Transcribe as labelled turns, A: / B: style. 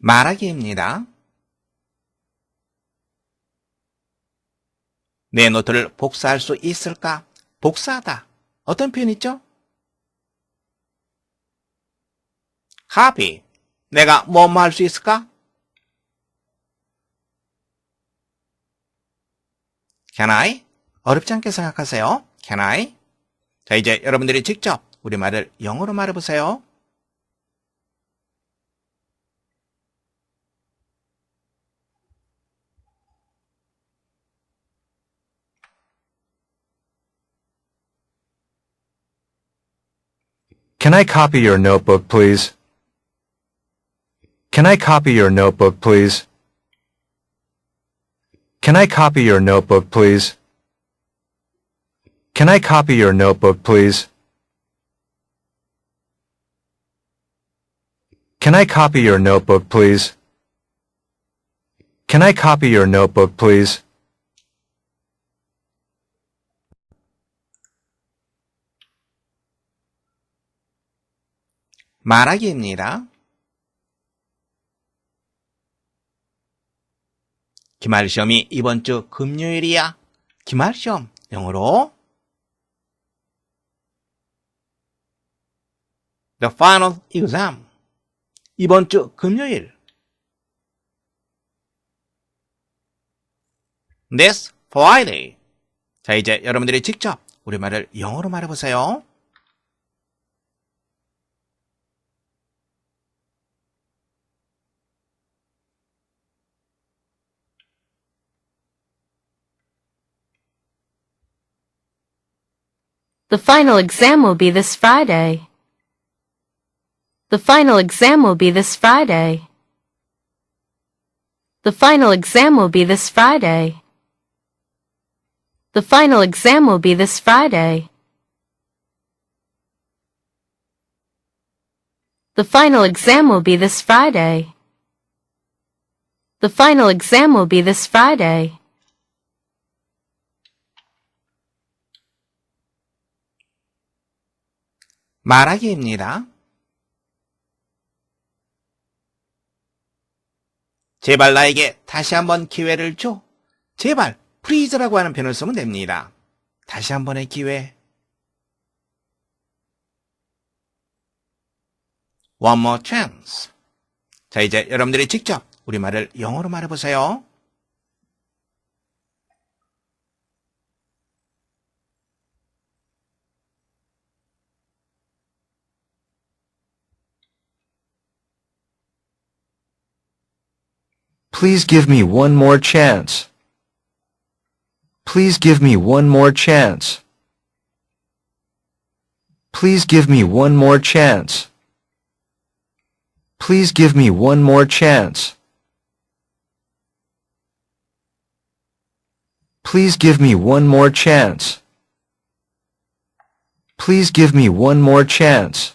A: 말하기입니다. 내 노트를 복사할 수 있을까? 복사하다. 어떤 표현 있죠? copy. 내가 뭐뭐 할 수 있을까? can I? 어렵지 않게 생각하세요. can I? 자, 이제 여러분들이 직접 우리말을 영어로 말해보세요.
B: Can I copy your notebook, please? Can I copy your notebook, please? Can I copy your notebook, please? Can I copy your notebook, please? Can I copy your notebook, please? Can I copy your notebook, please?
A: 말하기입니다. 기말 시험이 이번 주 금요일이야. 기말 시험 영어로 The final exam 이번 주 금요일 This Friday 자 이제 여러분들이 직접 우리말을 영어로 말해보세요.
C: The final exam will be this Friday. The final exam will be this Friday. The final exam will be this Friday. The final exam will be this Friday. The final exam will be this Friday. The final exam will be this Friday.
A: 말하기입니다. 제발 나에게 다시 한번 기회를 줘. 제발, 프리즈라고 하는 표현을 쓰면 됩니다. 다시 한 번의 기회. One more chance. 자, 이제 여러분들이 직접 우리말을 영어로 말해보세요.
B: Please give me one more chance. Please give me one more chance. Please give me one more chance. Please give me one more chance. Please give me one more chance. Please give me one more chance.